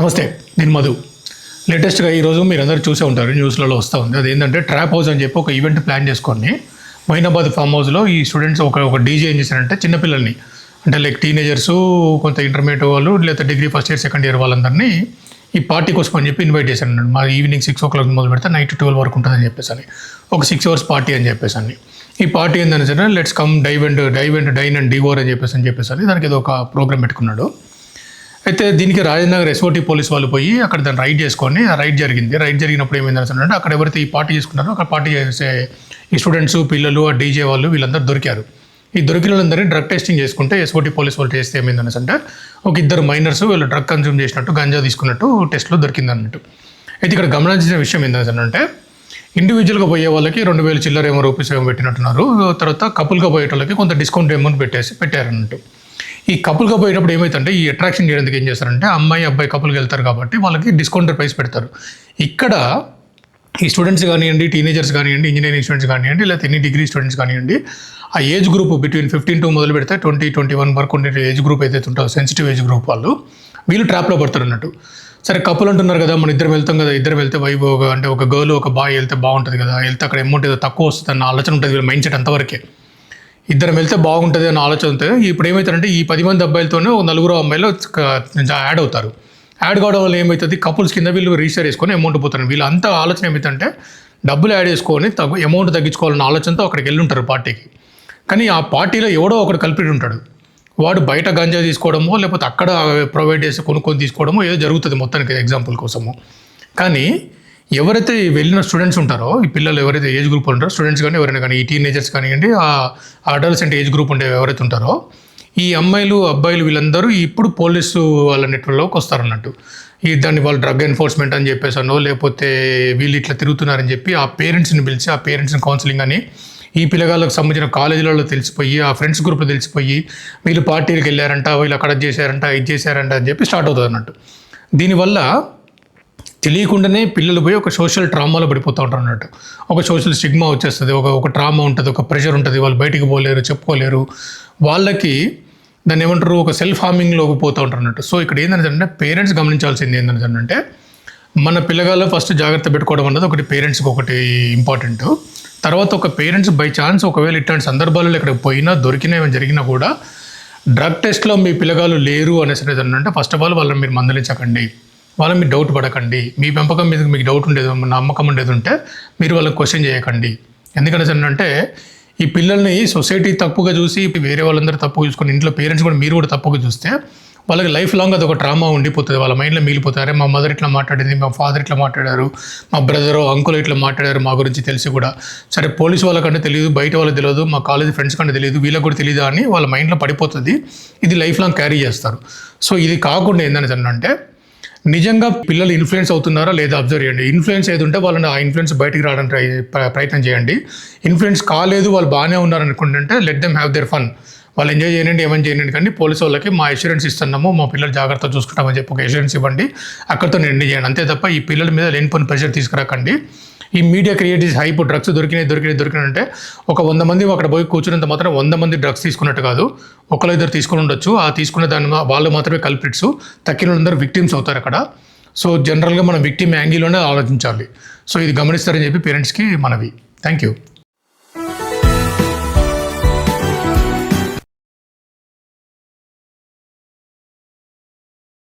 నమస్తే నేను మధు. లేటెస్ట్గా ఈరోజు మీరు అందరూ చూసే ఉంటారు న్యూస్లలో వస్తూ ఉంది. అదేంటంటే ట్రాప్ హౌస్ అని చెప్పి ఒక ఈవెంట్ ప్లాన్ చేసుకొని మైనాబాద్ ఫామ్ హౌస్లో ఈ స్టూడెంట్స్ ఒక ఒక డీజే ఏం చేశారంటే చిన్నపిల్లల్ని అంటే లైక్ టీనేజర్స్ కొంత ఇంటర్మీడియట్ వాళ్ళు లేకపోతే degree first year second year వాళ్ళందరినీ ఈ పార్టీ కోసం అని చెప్పి ఇన్వైట్ చేశాను మా ఈవినింగ్ సిక్స్ ఓ క్లాక్ మొదలు పెడితే నైట్ ట్వెల్వ్ వరకు ఉంటుందని చెప్పేసి ఒక సిక్స్ అవర్స్ పార్టీ అని చెప్పేసి అని ఈ పార్టీ ఏంటని సరే let's come dive and dive and dine and devour అని చెప్పేసి అని చెప్పేసి అని దానికి ఏదో ఒక ప్రోగ్రామ్ పెట్టుకున్నాడు. అయితే దీనికి రాజనగర్ ఎస్ఓటీ పోలీస్ వాళ్ళు పోయి అక్కడ దాన్ని రైడ్ చేసుకొని రైడ్ జరిగింది. రైడ్ జరిగినప్పుడు ఏమైంది అంటే అక్కడ ఎవరైతే ఈ పార్టీ చేసుకున్నారో అక్కడ పార్టీ చేసే ఈ స్టూడెంట్స్ పిల్లలు ఆ డీజే వాళ్ళు వీళ్ళందరూ దొరికారు. ఈ దొరికిన వాళ్ళందరినీ డ్రగ్ టెస్టింగ్ చేసుకుంటే ఎస్ఓటీ పోలీస్ వాళ్ళు చేస్తే ఏమైంది అంటే ఒక ఇద్దరు మైనర్స్ వీళ్ళు డ్రగ్ కన్జ్యూమ్ చేసినట్టు గంజా తీసుకున్నట్టు టెస్ట్లో దొరికింది అన్నట్టు. అయితే ఇక్కడ గమనించిన విషయం ఏంటంటే ఇండివిజువల్గా పోయే వాళ్ళకి రెండు వేల చిల్లర ఏమో రూపీస్ ఏమో పెట్టినట్టున్నారు. తర్వాత కపుల్గా పోయేటోళ్ళకి కొంత డిస్కౌంట్ అమౌంట్ పెట్టేసి పెట్టారన్నట్టు. ఈ కపుల్గా పోయేటప్పుడు ఏమవుతుందంటే ఈ అట్రాక్షన్ చేయడానికి ఏం చేస్తారంటే అమ్మాయి అబ్బాయి కపుల్కి వెళ్తారు కాబట్టి వాళ్ళకి డిస్కౌంట్ ప్రైస్ పెడతారు. ఇక్కడ ఈ స్టూడెంట్స్ కానివ్వండి టీనేజర్స్ కానివ్వండి ఇంజనీరింగ్ స్టూడెంట్స్ కానివ్వండి లేకపోతే ఎన్ని డిగ్రీ స్టూడెంట్స్ కానివ్వండి ఆ age group between fifteen to మొదలు పెడితే ట్వంటీ ట్వంటీ వన్ వరకు ఉండే ఏజ్ గ్రూప్ ఏదైతే ఉంటుందో సెన్సిటివ్ ఏజ్ గ్రూప్ వాళ్ళు వీళ్ళు ట్రాప్లో పడతారు అన్నట్టు. సరే కప్పులు అంటున్నారు కదా మనం ఇద్దరు వెళ్తాం కదా ఇద్దరు వెళ్తే వైబ్ అంటే ఒక గర్ల్ ఒక బాయ్ వెళ్తే బాగుంటుంది కదా వెళ్తే అక్కడ అమౌంట్ ఏదో తక్కువ వస్తుంది అన్న ఆలోచన ఉంటుంది వీళ్ళ మైండ్ సెట్ అంతవరకే. ఇద్దరం వెళ్తే బాగుంటుంది అన్న ఆలోచనతో ఇప్పుడు ఏమవుతారంటే ఈ పది మంది అబ్బాయిలతోనే ఒక నలుగురు అమ్మాయిలు యాడ్ అవుతారు. యాడ్ కావడం వల్ల ఏమవుతుంది కపుల్స్ కింద వీళ్ళు రిజిస్టర్ చేసుకొని అమౌంట్ పోతారు. వీళ్ళంతా ఆలోచన ఏమవుతుందంటే డబ్బులు యాడ్ చేసుకొని తగ్గు అమౌంట్ తగ్గించుకోవాలన్న ఆలోచనతో అక్కడికి వెళ్ళి ఉంటారు పార్టీకి. కానీ ఆ పార్టీలో ఎవడో ఒకడు కల్పిడి ఉంటాడు. వాడు బయట గంజా తీసుకోవడమో లేకపోతే అక్కడ ప్రొవైడ్ చేసి కొనుక్కొని తీసుకోవడమో ఏదో జరుగుతుంది మొత్తానికి ఎగ్జాంపుల్ కోసము. కానీ ఎవరైతే వెళ్ళిన స్టూడెంట్స్ ఉంటారో ఈ పిల్లలు ఎవరైతే ఏజ్ గ్రూప్ ఉంటారో స్టూడెంట్స్ కానీ ఎవరైనా కానీ ఈ టీనేజర్స్ కానివ్వండి ఆ అడల్సెంట్ ఏజ్ గ్రూప్ ఉండే ఎవరైతే ఉంటారో ఈ అమ్మాయిలు అబ్బాయిలు వీళ్ళందరూ ఇప్పుడు పోలీసు వాళ్ళ నెట్వర్క్లోకి వస్తారన్నట్టు. ఈ దాన్ని వాళ్ళు డ్రగ్ ఎన్ఫోర్స్మెంట్ అని చెప్పేసానో లేకపోతే వీళ్ళు ఇట్లా తిరుగుతున్నారని చెప్పి ఆ పేరెంట్స్ని పిలిచి ఆ పేరెంట్స్ని కౌన్సిలింగ్ అని ఈ పిల్లగాళ్ళకి సంబంధించిన కాలేజీలలో తెలిసిపోయి ఆ ఫ్రెండ్స్ గ్రూప్లో తెలిసిపోయి వీళ్ళు పార్టీలకు వెళ్ళారంట వీళ్ళు అక్కడ చేశారంట ఇది చేశారంట అని చెప్పి స్టార్ట్ అవుతుంది అన్నట్టు దీనివల్ల తెలియకుండానే పిల్లలు పోయి ఒక సోషల్ ట్రామాలో పడిపోతూ ఉంటారు అన్నట్టు. ఒక సోషల్ స్టిగ్మా వచ్చేస్తుంది ఒక ఒక ట్రామా ఉంటుంది ఒక ప్రెషర్ ఉంటుంది వాళ్ళు బయటికి పోలేరు చెప్పుకోలేరు. వాళ్ళకి దాన్ని ఏమంటారు ఒక సెల్ఫ్ హార్మింగ్లోకి పోతూ ఉంటారు అన్నట్టు. సో ఇక్కడ ఏంటంటే పేరెంట్స్ గమనించాల్సింది ఏంటంటే మన పిల్లగాళ్ళు ఫస్ట్ జాగ్రత్త పెట్టుకోవడం అన్నది ఒకటి పేరెంట్స్కి ఒకటి ఇంపార్టెంట్ తర్వాత ఒక పేరెంట్స్ బై ఛాన్స్ ఒకవేళ ఇట్లాంటి సందర్భాలలో ఇక్కడికి పోయినా దొరికినా జరిగినా కూడా డ్రగ్ టెస్ట్లో మీ పిల్లగాళ్ళు లేరు అనేసి అంటే ఫస్ట్ ఆఫ్ ఆల్ వాళ్ళని మీరు మందలించకండి. వాళ్ళ మీరు డౌట్ పడకండి. మీ పెంపకం మీద మీకు డౌట్ ఉండేది నమ్మకం ఉండేది ఉంటే మీరు వాళ్ళకి క్వశ్చన్ చేయకండి. ఎందుకంటే అంటే ఈ పిల్లల్ని సొసైటీ తప్పుగా చూసి వేరే వాళ్ళందరూ తప్పుగా చూసుకొని ఇంట్లో పేరెంట్స్ కూడా మీరు కూడా తప్పుగా చూస్తే వాళ్ళకి లైఫ్ లాంగ్ అది ఒక ట్రామా ఉండిపోతుంది. వాళ్ళ మైండ్లో మిగిలిపోతారే. మా మదర్ ఇట్లా మాట్లాడింది మా ఫాదర్ ఇట్లా మాట్లాడారు మా బ్రదర్ అంకుల్ ఇట్లా మాట్లాడారు మా గురించి తెలిసి కూడా. సరే పోలీసు వాళ్ళకంటే తెలియదు బయట వాళ్ళకి తెలియదు మా కాలేజ్ ఫ్రెండ్స్ కంటే తెలియదు వీళ్ళకి కూడా తెలియదు అని వాళ్ళ మైండ్లో పడిపోతుంది. ఇది లైఫ్ లాంగ్ క్యారీ చేస్తారు. సో ఇది కాకుండా ఏంటని అంటే నిజంగా పిల్లలు ఇన్ఫ్లుయెన్స్ అవుతున్నారా లేదా అబ్జర్వ్ చేయండి. ఇన్ఫ్లుయెన్స్ ఏది ఉంటే వాళ్ళని ఆ ఇన్ఫ్లుయెన్స్ బయటికి రావడానికి ప్రయత్నం చేయండి. ఇన్ఫ్లుయెన్స్ కాలేదు వాళ్ళు బాగానే ఉన్నారు అనుకుంటుంటే let them have their fun వాళ్ళు ఎంజాయ్ చేయండి ఏమని చేయండి కానీ పోలీసు వాళ్ళకి మా ఇన్సూరెన్స్ ఇస్తున్నాము మా పిల్లలు జాగ్రత్త చూసుకుంటామని చెప్పి ఒక ఇన్సూరెన్స్ ఇవ్వండి. అక్కడితో ఎండ్ చేయండి. అంతే తప్ప ఈ పిల్లల మీద లేనిపోయిన ప్రెషర్ తీసుకురాకండి. ఈ మీడియా క్రియేట్ చేసి హైప్ డ్రగ్స్ దొరికినాయి దొరికినాయి దొరికినాయి అంటే ఒక వంద మంది అక్కడ పోయి కూర్చున్నంత మాత్రం వంద మంది డ్రగ్స్ తీసుకున్నట్టు కాదు. ఒకళ్ళు ఇద్దరు తీసుకుని ఉండొచ్చు. ఆ తీసుకున్న దాని వాళ్ళు మాత్రమే కల్పిట్స్ తక్కిన వాళ్ళందరూ విక్టిమ్స్ అవుతారు అక్కడ. సో జనరల్గా మనం విక్టిమ్ యాంగిల్లోనే ఆలోచించాలి. సో ఇది గమనిస్తారని చెప్పి పేరెంట్స్కి మనవి. Thank you